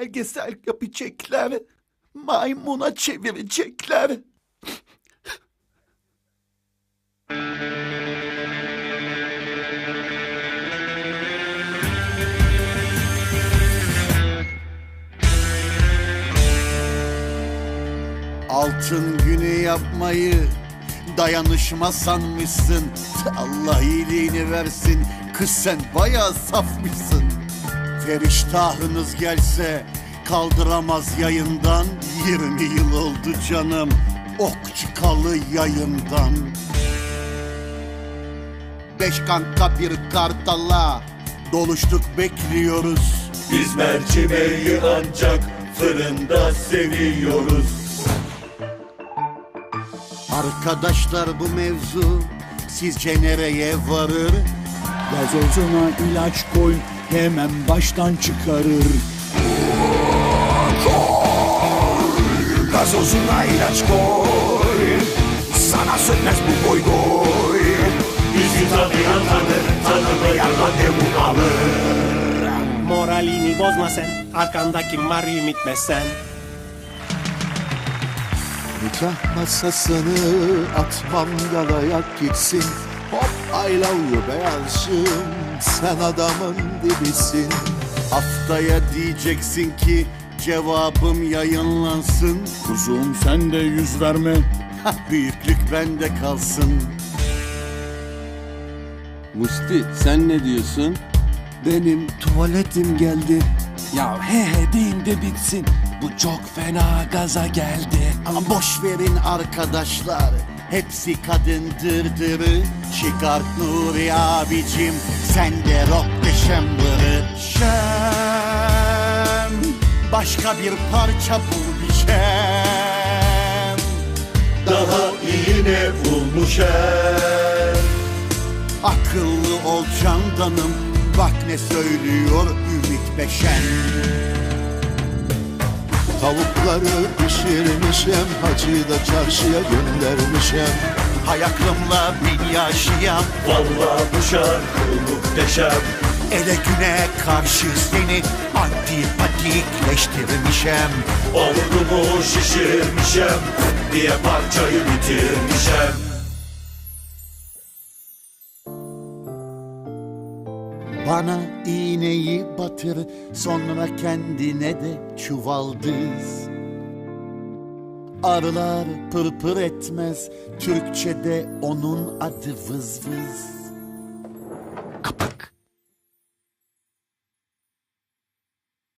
belgesel yapacaklar. Maymuna çevirecekler. Altın günü yapmayı dayanışma sanmışsın. Allah iyiliğini versin. Kız sen bayağı safmışsın. Feriştahınız gelse kaldıramaz yayından. 20 yıl oldu canım ok çıkalı yayından. Beş kanka bir kartala doluştuk bekliyoruz. Biz mercimeği ancak fırında seviyoruz. Arkadaşlar bu mevzu sizce nereye varır? Gazozuna ilaç koy hemen baştan çıkarır. Gazozuna ilaç koy Sana sönmez bu boy boy Bizi tanıyan tanır, tanımayan randevu alır. Moralini bozma sen Arkandaki var ümit sen Nikah masasını atmam yalayak gitsin. Hop I love you beyazcığım sen adamın dibisin. Haftaya diyeceksin ki cevabım yayınlansın. Kuzum sen de yüz verme. Büyüklük bende kalsın. Musti sen ne diyorsun? Benim tuvaletim geldi. Ya he he deyin de bitsin. Bu çok fena gaza geldi. Ama boş verin arkadaşlar. Hepsi kadın dırdırı. Çıkart Nuri abicim. Sen de rock deşembırı. Şem. Başka bir parça bul bir şem. Daha iyi ne bulmuş er? Akıllı ol candanım. Bak ne söylüyor Ümit Beşen. Tavukları pişirmişem, hacıyı da çarşıya göndermişem. Hay aklımla bin yaşayan. Vallahi bu şarkı muhteşem. Ele güne karşı seni antipatikleştirmişem. Avrumu şişirmişem diye parçayı bitirmişem. Bana iğneyi batır sonra kendine de çuvaldız. Arılar pırpır etmez Türkçede onun adı vız vız.